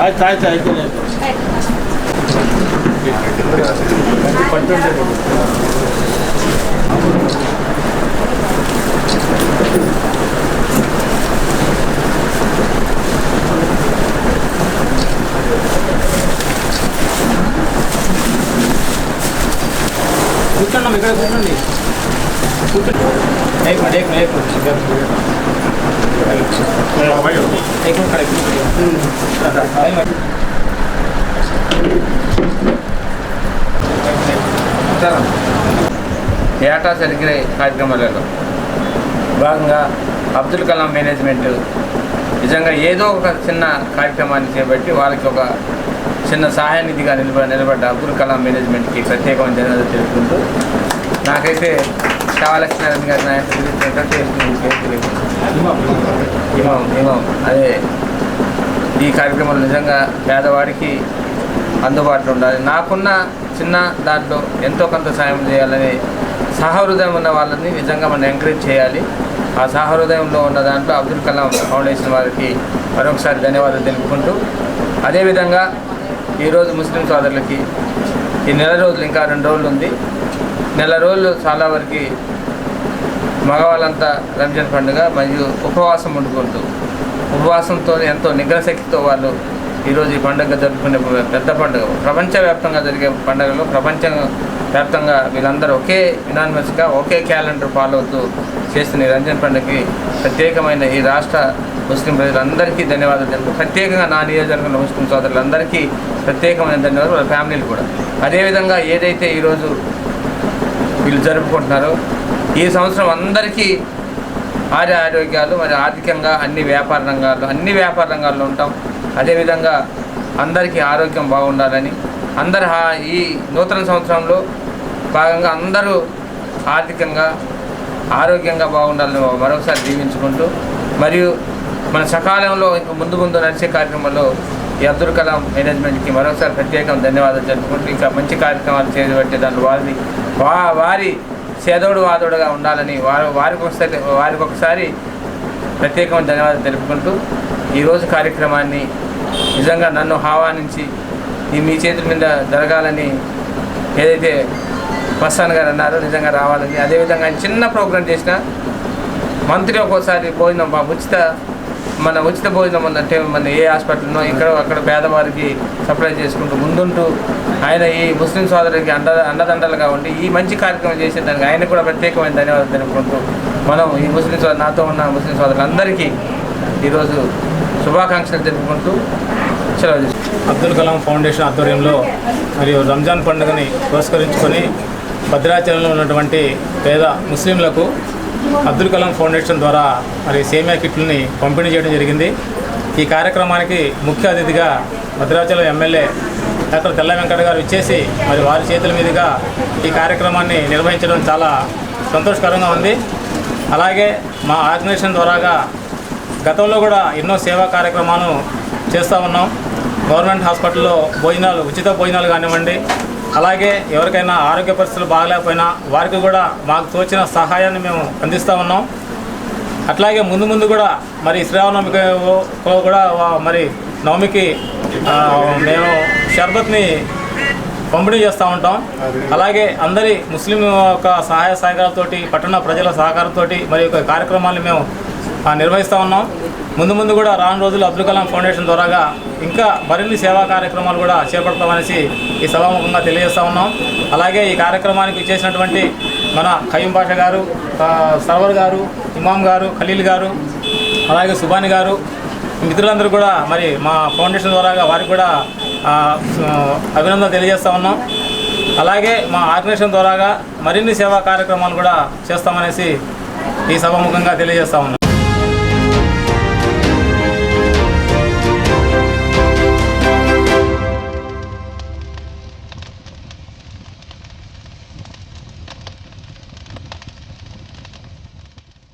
哎，再再一个。కూర్చున్నాం ఇక్కడ కూర్చోండి. ఏటా సరిగ్గా కార్యక్రమాలలో భాగంగా అబ్దుల్ కలాం మేనేజ్మెంట్ నిజంగా ఏదో ఒక చిన్న కార్యక్రమాన్ని చేపట్టి వాళ్ళకి ఒక చిన్న సహాయ నిధిగా నిలబ నిలబడ్డ అబ్దుల్ కలాం మేనేజ్మెంట్కి ప్రత్యేకమైన ధన్యవాదాలు తెలుపుకుంటూ నాకైతే శివలక్ష్మీనారాయణ గారి నాయకులు అదే ఈ కార్యక్రమంలో నిజంగా పేదవాడికి అందుబాటులో ఉండాలి. నాకున్న చిన్న దాంట్లో ఎంతో కొంత సాయం చేయాలని సహృదయం ఉన్న వాళ్ళని నిజంగా మనం ఎంకరేజ్ చేయాలి. ఆ సహృదయంలో ఉన్న దాంట్లో అబ్దుల్ కలాం ఫౌండేషన్ వారికి మరొకసారి ధన్యవాదాలు తెలుపుకుంటూ అదేవిధంగా ఈరోజు ముస్లిం సోదరులకి ఈ నెల రోజులు ఇంకా రెండు రోజులు ఉంది. నెల రోజులు చాలా వరకు మగవాళ్ళంతా రంజాన్ పండుగ మరియు ఉపవాసం ఉండకూడదు ఉపవాసంతో ఎంతో నిగ్రశక్తితో వాళ్ళు ఈరోజు ఈ పండుగ జరుపుకునే పెద్ద పండుగ. ప్రపంచవ్యాప్తంగా జరిగే పండుగలో ప్రపంచ వ్యాప్తంగా వీళ్ళందరూ ఒకే యునానిమస్గా ఒకే క్యాలెండర్ ఫాలో అవుతూ చేస్తున్న ఈ రంజాన్ పండుగకి ప్రత్యేకమైన ఈ రాష్ట్ర ముస్లిం ప్రజలందరికీ ధన్యవాదాలు ప్రత్యేకంగా నా నియోజకవర్గంలో ముస్లిం సోదరులందరికీ ప్రత్యేకమైన ధన్యవాదాలు వాళ్ళ ఫ్యామిలీలు కూడా. అదేవిధంగా ఏదైతే ఈరోజు వీళ్ళు జరుపుకుంటున్నారో ఈ సంవత్సరం అందరికీ ఆర్య ఆరోగ్యాలు మరి ఆర్థికంగా అన్ని వ్యాపార రంగాల్లో అన్ని వ్యాపార రంగాల్లో ఉంటాం. అదేవిధంగా అందరికీ ఆరోగ్యం బాగుండాలని అందరు ఈ నూతన సంవత్సరంలో భాగంగా అందరూ ఆర్థికంగా ఆరోగ్యంగా బాగుండాలని మరొకసారి దీవించుకుంటూ మరియు మన సకాలంలో ఇంకా ముందు ముందు నడిచే కార్యక్రమంలో ఈ అబ్దుల్ కలాం మేనేజ్మెంట్కి మరోసారి ప్రత్యేకం ధన్యవాదాలు జరుపుకుంటూ ఇంకా మంచి కార్యక్రమాలు చేయబట్టి దాంట్లో వారి వా వారి చేదోడు వాదోడుగా ఉండాలని వారు వారికి ఒకసారి వారికి ఒకసారి ప్రత్యేకమైన ధన్యవాదాలు తెలుపుకుంటూ ఈరోజు కార్యక్రమాన్ని నిజంగా నన్ను ఆహ్వానించి ఈ మీ చేతుల మీద జరగాలని ఏదైతే మస్తాన్ గారు అన్నారో నిజంగా రావాలని. అదేవిధంగా చిన్న ప్రోగ్రాం చేసిన మంత్రి ఒక్కోసారి భోజనం ఉచిత మన ఉచిత భోజనం అంటే మన ఏ హాస్పిటల్నో ఇక్కడ అక్కడ పేదవారికి సప్లై చేసుకుంటూ ముందుంటూ ఆయన ఈ ముస్లిం సోదరికి అండ అండదండలుగా ఉండి ఈ మంచి కార్యక్రమం చేసేదానికి ఆయన కూడా ప్రత్యేకమైన ధన్యవాదాలు తెలుపుకుంటూ మనం ఈ ముస్లిం సోదరు నాతో ఉన్న ముస్లిం సోదరులందరికీ ఈరోజు శుభాకాంక్షలు తెలుపుకుంటూ సెలవు అబ్దుల్ కలాం ఫౌండేషన్ ఆధ్వర్యంలో మరియు రంజాన్ పండుగని పురస్కరించుకొని భద్రాచలంలో ఉన్నటువంటి పేద ముస్లింలకు అబ్దుల్ కలాం ఫౌండేషన్ ద్వారా మరి సేమియా కిట్లని పంపిణీ చేయడం జరిగింది. ఈ కార్యక్రమానికి ముఖ్య అతిథిగా భద్రాచలం ఎమ్మెల్యే డాక్టర్ తెల్ల వెంకట గారు ఇచ్చేసి మరి వారి చేతుల మీదుగా ఈ కార్యక్రమాన్ని నిర్వహించడం చాలా సంతోషకరంగా ఉంది. అలాగే మా ఆర్గనైజేషన్ ద్వారాగా గతంలో కూడా ఎన్నో సేవా కార్యక్రమాలు చేస్తూ ఉన్నాం. గవర్నమెంట్ హాస్పిటల్లో భోజనాలు ఉచిత భోజనాలు కానివ్వండి అలాగే ఎవరికైనా ఆరోగ్య పరిస్థితులు బాగలేకపోయినా వారికి కూడా మాకు తోచిన సహాయాన్ని మేము అందిస్తూ ఉన్నాం. అట్లాగే ముందు ముందు కూడా మరి శ్రీరామనవమికి కూడా మరి నవమికి మేము షర్బత్ని పంపిణీ చేస్తూ ఉంటాం. అలాగే అందరి ముస్లిం యొక్క సహాయ సహకారాలతోటి పట్టణ ప్రజల సహకారంతో మరి యొక్క కార్యక్రమాన్ని మేము నిర్వహిస్తూ ఉన్నాం. ముందు ముందు కూడా రాను రోజులు అబ్దుల్ కలాం ఫౌండేషన్ ద్వారాగా ఇంకా మరిన్ని సేవా కార్యక్రమాలు కూడా చేపడతామనేసి ఈ సభాముఖంగా తెలియజేస్తూ ఉన్నాం. అలాగే ఈ కార్యక్రమానికి చేసినటువంటి మన ఖయ్యం పాష గారు సర్వర్ గారు ఇమాం గారు ఖలీల్ గారు అలాగే సుబాని గారు మిత్రులందరూ కూడా మరి మా ఫౌండేషన్ ద్వారాగా వారికి కూడా అభినందన తెలియజేస్తూ ఉన్నాం. అలాగే మా ఆర్గనైజేషన్ ద్వారాగా మరిన్ని సేవా కార్యక్రమాలు కూడా చేస్తామనేసి ఈ సభాముఖంగా తెలియజేస్తా ఉన్నాం.